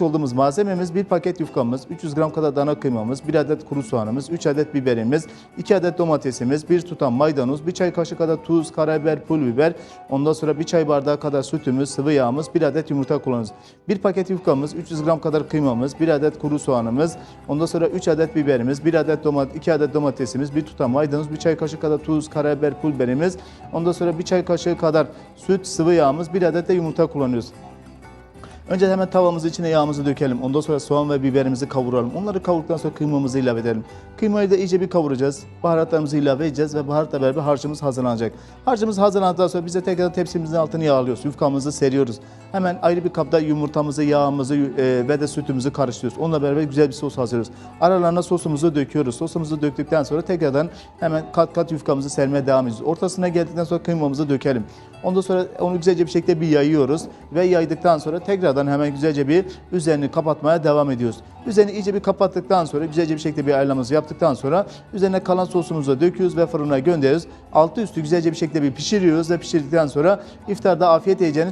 Olduğumuz malzememiz bir paket yufkamız, 300 gram kadar dana kıymamız, 1 adet kuru soğanımız, 3 adet biberimiz, 2 adet domatesimiz, 1 tutam maydanoz, 1 çay kaşığı kadar tuz, karabiber, pul biber, ondan sonra 1 çay bardağı kadar sütümüz, sıvı yağımız, 1 adet yumurta kullanıyoruz. 1 paket yufkamız, 300 gram kadar kıymamız, 1 adet kuru soğanımız, ondan sonra 3 adet biberimiz, 1 adet domates, 2 adet domatesimiz, 1 tutam maydanoz, 1 çay kaşığı kadar tuz, karabiber, pul biberimiz, ondan sonra 1 çay kaşığı kadar süt, sıvı yağımız, 1 adet de yumurta kullanıyoruz. Önce hemen tavamızın içine yağımızı dökelim. Ondan sonra soğan ve biberimizi kavuralım. Onları kavurduktan sonra kıymamızı ilave edelim. Kıymayı da iyice bir kavuracağız. Baharatlarımızı ilave edeceğiz ve baharatla beraber harcımız hazırlanacak. Harcımız hazırlandıktan sonra bize tekrar tepsimizin altını yağlıyoruz. Yufkamızı seriyoruz. Hemen ayrı bir kapta yumurtamızı, yağımızı e, ve de sütümüzü karıştırıyoruz. Onunla beraber güzel bir sos hazırlıyoruz. Aralarına sosumuzu döküyoruz. Sosumuzu döktükten sonra tekrardan hemen kat kat yufkamızı sermeye devam ediyoruz. Ortasına geldikten sonra kıymamızı dökelim. Ondan sonra onu güzelce bir şekilde bir yayıyoruz ve yaydıktan sonra tekrardan hemen güzelce bir üzerini kapatmaya devam ediyoruz. Üzerini iyice bir kapattıktan sonra güzelce bir şekilde bir ayarlaması yaptıktan sonra üzerine kalan sosumuzu döküyoruz ve fırına gönderiyoruz. Altı üstü güzelce bir şekilde bir pişiriyoruz ve pişirdikten sonra iftarda afiyet yiyeceğiniz